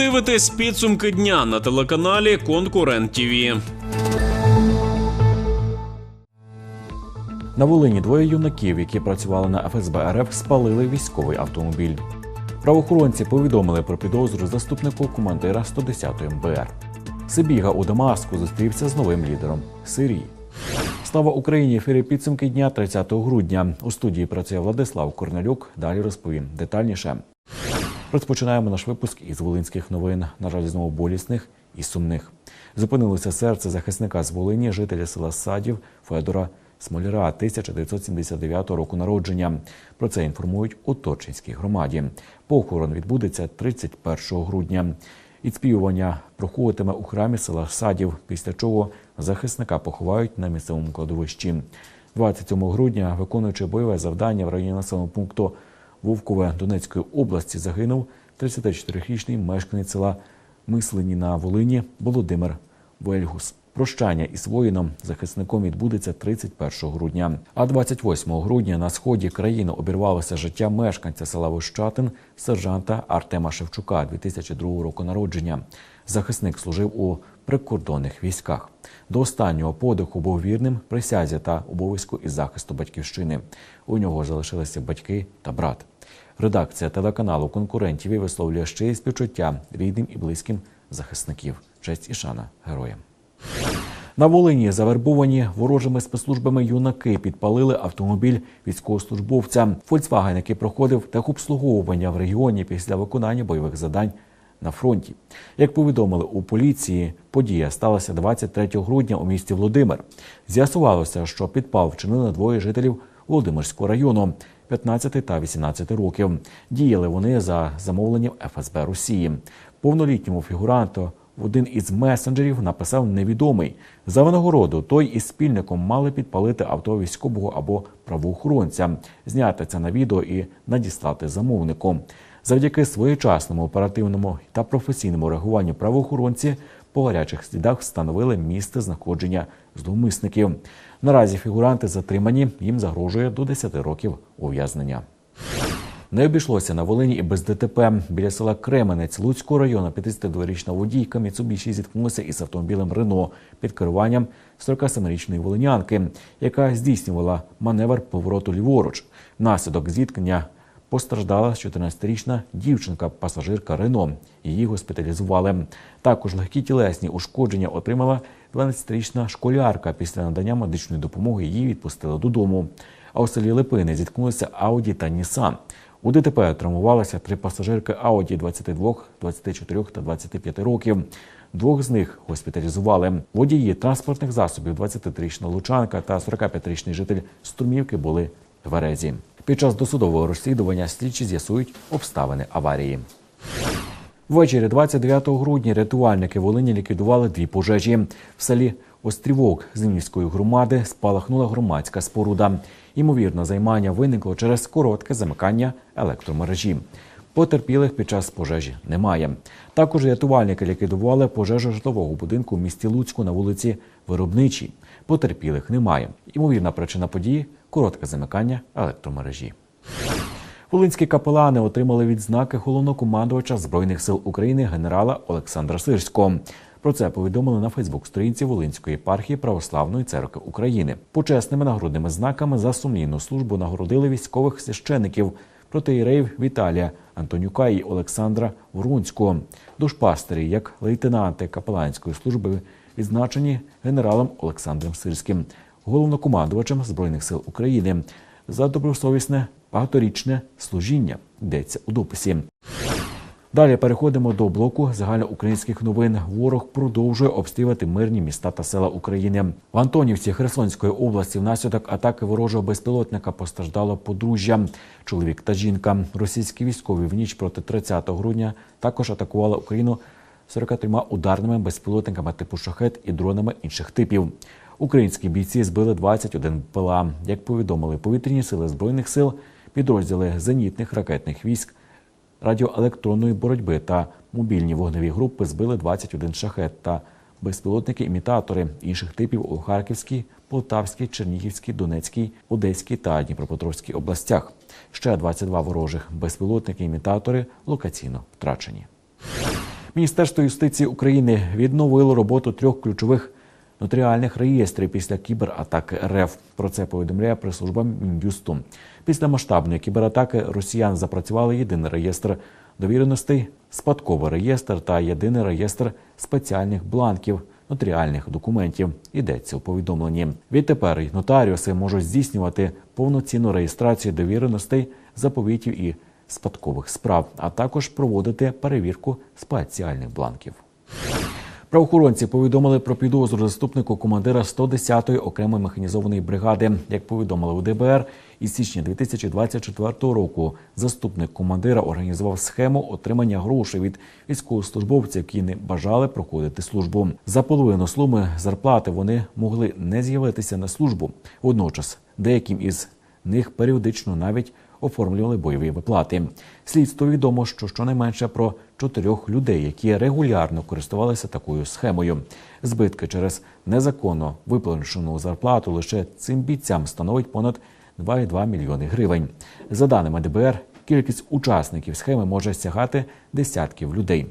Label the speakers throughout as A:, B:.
A: дивитесь підсумки дня на телеканалі Конкурент ТІВІ.
B: На Волині двоє юнаків, які працювали на ФСБ РФ, спалили військовий автомобіль. Правоохоронці повідомили про підозру заступнику командира 110-ї МБР. Сибіга у Дамаску зустрівся з новим лідером Сирії. Слава Україні! Ефірі підсумки дня 30 грудня. У студії працює Владислав Корнелюк. Далі розповім детальніше. Розпочинаємо наш випуск із волинських новин. На жаль, знову болісних і сумних. Зупинилося серце захисника з Волині, жителя села Садів Федора Смоляра 1979 року народження. Про це інформують у Точинській громаді. Похорон відбудеться 31 грудня. Відспівування проходитиме у храмі села Садів, після чого захисника поховають на місцевому кладовищі. 27 грудня, виконуючи бойове завдання в районі населеного пункту Вовкове Донецької області, загинув 34-річний мешканець села Мислені на Волині Володимир Вельгус. Прощання із воїном захисником відбудеться 31 грудня. А 28 грудня на сході країни обірвалося життя мешканця села Вищатин, сержанта Артема Шевчука 2002 року народження. Захисник служив у прикордонних військах. До останнього подиху був вірним присязі та обов'язку із захисту батьківщини. У нього залишилися батьки та брат. Редакція телеканалу конкурентів висловлює ще й співчуття рідним і близьким захисників. Честь і шана героям. На Волині завербовані ворожими спецслужбами юнаки підпалили автомобіль військовослужбовця Фольксваген, який проходив техобслуговування в регіоні після виконання бойових завдань на фронті. Як повідомили у поліції, подія сталася 23 грудня у місті Володимир. З'ясувалося, що підпал вчинили двоє жителів Володимирського району 15 та 18 років. Діяли вони за замовленням ФСБ Росії. Повнолітньому фігуранту в один із месенджерів написав невідомий за винагороду. Той із спільником мали підпалити авто військового або правоохоронця, зняти це на відео і надіслати замовнику. Завдяки своєчасному оперативному та професійному реагуванню правоохоронці по гарячих слідах встановили місце знаходження зловмисників. Наразі фігуранти затримані, їм загрожує до 10 років ув'язнення. Не обійшлося на Волині і без ДТП. Біля села Кременець Луцького району 52-річна водійка Міцубіші зіткнулася із автомобілем Рено під керуванням 47-річної волинянки, яка здійснювала маневр повороту ліворуч. Внаслідок зіткнення постраждала 14-річна дівчинка-пасажирка Рено. Її госпіталізували. Також легкі тілесні ушкодження отримала 12-річна школярка. Після надання медичної допомоги її відпустили додому. А у селі Липини зіткнулися Ауді та Нісан. У ДТП травмувалися три пасажирки Ауді 22, 24 та 25 років. Двох з них госпіталізували. Водії транспортних засобів 23-річна лучанка та 45-річний житель Струмівки були в Ерезі. Під час досудового розслідування слідчі з'ясують обставини аварії. Ввечері 29 грудня рятувальники Волині ліквідували дві пожежі. В селі Острівок Зимівської громади спалахнула громадська споруда. Ймовірно, займання виникло через коротке замикання електромережі. Потерпілих під час пожежі немає. Також рятувальники ліквідували пожежу житлового будинку в місті Луцьку на вулиці Виробничій. Потерпілих немає. Ймовірна причина події коротке замикання електромережі. Волинські капелани отримали відзнаки головнокомандувача збройних сил України генерала Олександра Сирського. Про це повідомили на Фейсбук-сторінці Волинської єпархії Православної церкви України. Почесними нагрудними знаками за сумлінну службу нагородили військових священиків протиєреїв Віталія Антонюка і Олександра Врунського. Душпастері, як лейтенанти капеланської служби, відзначені генералом Олександром Сирським, головнокомандувачем збройних сил України за добросовісне багаторічне служіння. Йдеться у дописі. Далі переходимо до блоку загальноукраїнських новин. Ворог продовжує обстрілювати мирні міста та села України. В Антонівці Херсонської області внаслідок атаки ворожого безпілотника постраждало подружжя. Чоловік та жінка. Російські військові в ніч проти 30 грудня також атакували Україну 43 ударними безпілотниками типу шахет і дронами інших типів. Українські бійці збили 21 ПЛА. Як повідомили повітряні сили збройних сил, підрозділи зенітних ракетних військ радіоелектронної боротьби та мобільні вогневі групи збили 21 шахет та безпілотники-імітатори інших типів у Харківській, Полтавській, Чернігівській, Донецькій, Одеській та Дніпропетровській областях. Ще 22 ворожих безпілотники-імітатори локаційно втрачені. Міністерство юстиції України відновило роботу трьох ключових нотаріальних реєстрів після кібератаки РФ. Про це повідомляє прес-служба Мін'юсту. Після масштабної кібератаки росіян запрацювали єдиний реєстр довіреностей, спадковий реєстр та єдиний реєстр спеціальних бланків нотаріальних документів. Йдеться у повідомленні. Відтепер нотаріуси можуть здійснювати повноцінну реєстрацію довіреностей, заповітів і спадкових справ, а також проводити перевірку спеціальних бланків. Правоохоронці повідомили про підозру заступнику командира 110-ї окремої механізованої бригади. Як повідомили у ДБР, із січня 2024 року заступник командира організував схему отримання грошей від військовослужбовців, які не бажали проходити службу. За половину слуми зарплати вони могли не з'явитися на службу. Водночас деяким із них періодично навіть оформлювали бойові виплати. Слідство відомо, що щонайменше про чотирьох людей, які регулярно користувалися такою схемою. Збитки через незаконно виплачену зарплату лише цим бійцям становить понад 2,2 мільйони гривень. За даними ДБР, кількість учасників схеми може сягати десятків людей.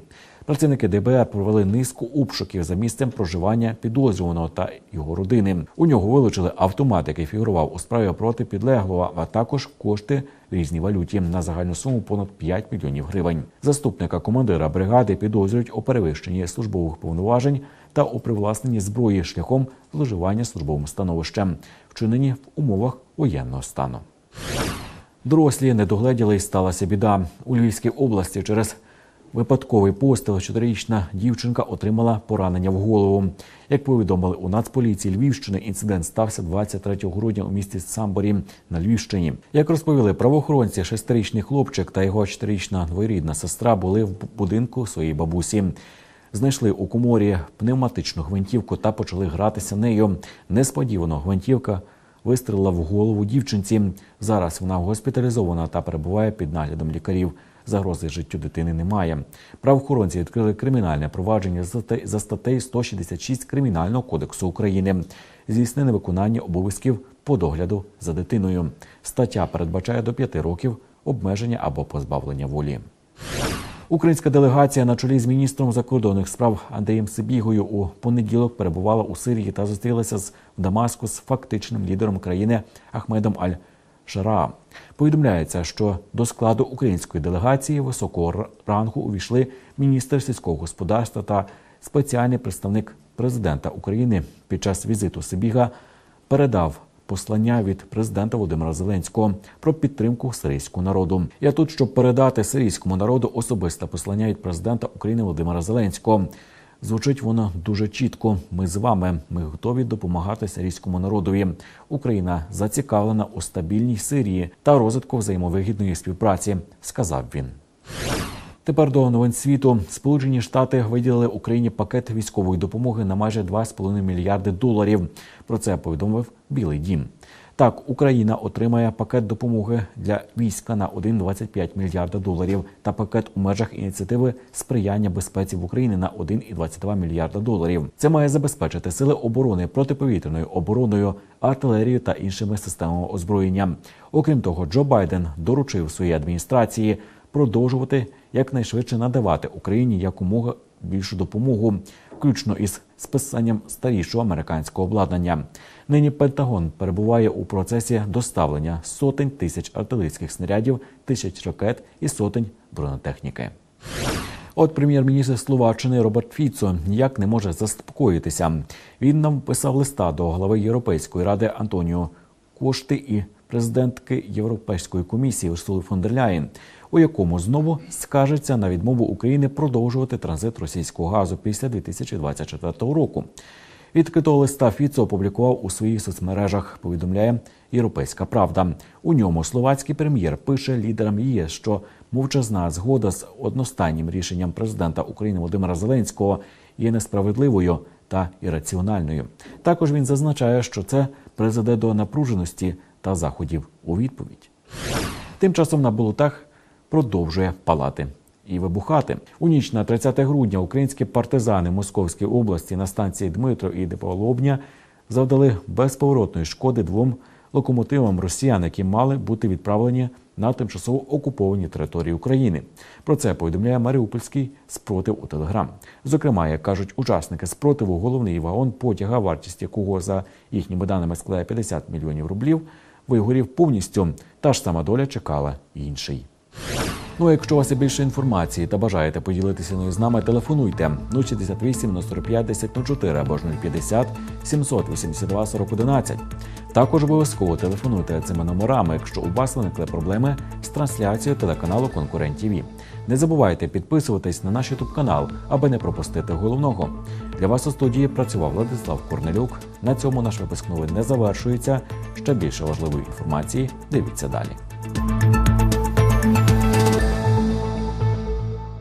B: Працівники ДБР провели низку обшуків за місцем проживання підозрюваного та його родини. У нього вилучили автомат, який фігурував у справі проти підлеглого, а також кошти в різній валюті на загальну суму понад 5 мільйонів гривень. Заступника командира бригади підозрюють у перевищенні службових повноважень та у привласненні зброї шляхом зловживання службовим становищем, вчинені в умовах воєнного стану. Дорослі не догледіли і сталася біда. У Львівській області через випадковий постріл чотирирічна дівчинка отримала поранення в голову. Як повідомили у Нацполіції Львівщини, інцидент стався 23 грудня у місті Самборі на Львівщині. Як розповіли правоохоронці, шестирічний хлопчик та його чотирирічна двоюрідна сестра були в будинку своєї бабусі. Знайшли у коморі пневматичну гвинтівку та почали гратися нею. Несподівано гвинтівка вистрілила в голову дівчинці. Зараз вона госпіталізована та перебуває під наглядом лікарів. Загрози життю дитини немає. Правоохоронці відкрили кримінальне провадження за статтею- за статтею 166 Кримінального кодексу України. Здійснене виконання обов'язків по догляду за дитиною. Стаття передбачає до 5 років обмеження або позбавлення волі. Українська делегація на чолі з міністром закордонних справ Андрієм Сибігою у понеділок перебувала у Сирії та зустрілася з Дамаску з фактичним лідером країни Ахмедом Аль Шара. Повідомляється, що до складу української делегації високого рангу увійшли міністр сільського господарства та спеціальний представник президента України. Під час візиту Сибіга передав послання від президента Володимира Зеленського про підтримку сирійського народу. Я тут, щоб передати сирійському народу особисте послання від президента України Володимира Зеленського. Звучить воно дуже чітко. Ми з вами. Ми готові допомагати сирійському народові. Україна зацікавлена у стабільній Сирії та розвитку взаємовигідної співпраці, сказав він. Тепер до новин світу. Сполучені Штати виділили Україні пакет військової допомоги на майже 2,5 мільярди доларів. Про це повідомив Білий Дім. Так, Україна отримає пакет допомоги для війська на 1,25 мільярда доларів та пакет у межах ініціативи сприяння безпеці в Україні на 1,22 мільярда доларів. Це має забезпечити сили оборони протиповітряною обороною, артилерією та іншими системами озброєння. Окрім того, Джо Байден доручив своїй адміністрації продовжувати якнайшвидше надавати Україні якомога більшу допомогу, включно із списанням старішого американського обладнання. Нині Пентагон перебуває у процесі доставлення сотень тисяч артилерійських снарядів, тисяч ракет і сотень бронетехніки. От прем'єр-міністр Словаччини Роберт Фіцо ніяк не може заспокоїтися. Він написав листа до глави Європейської ради Антоніо Кошти і президентки Європейської комісії Урсули фон дер Ляєн, у якому знову скажеться на відмову України продовжувати транзит російського газу після 2024 року. Відкритого листа Фіцо опублікував у своїх соцмережах. Повідомляє Європейська Правда. У ньому словацький прем'єр пише лідерам ЄС, що мовчазна згода з одностайнім рішенням президента України Володимира Зеленського є несправедливою та ірраціональною. Також він зазначає, що це призведе до напруженості та заходів у відповідь. Тим часом на болотах продовжує палати і вибухати. У ніч на 30 грудня українські партизани Московської області на станції Дмитро і Деполобня завдали безповоротної шкоди двом локомотивам росіян, які мали бути відправлені на тимчасово окуповані території України. Про це повідомляє Маріупольський спротив у Телеграм. Зокрема, як кажуть учасники спротиву, головний вагон потяга, вартість якого за їхніми даними складає 50 мільйонів рублів, вигорів повністю. Та ж сама доля чекала інший. Ну а якщо у вас є більше інформації та бажаєте поділитися нею з нами, телефонуйте 068 045 1004 або ж 050 782 4011. Також обов'язково телефонуйте цими номерами, якщо у вас виникли проблеми з трансляцією телеканалу Конкурент ТВ. Не забувайте підписуватись на наш ютуб канал, аби не пропустити головного. Для вас у студії працював Владислав Корнелюк. На цьому наш випуск новин не завершується. Ще більше важливої інформації дивіться далі.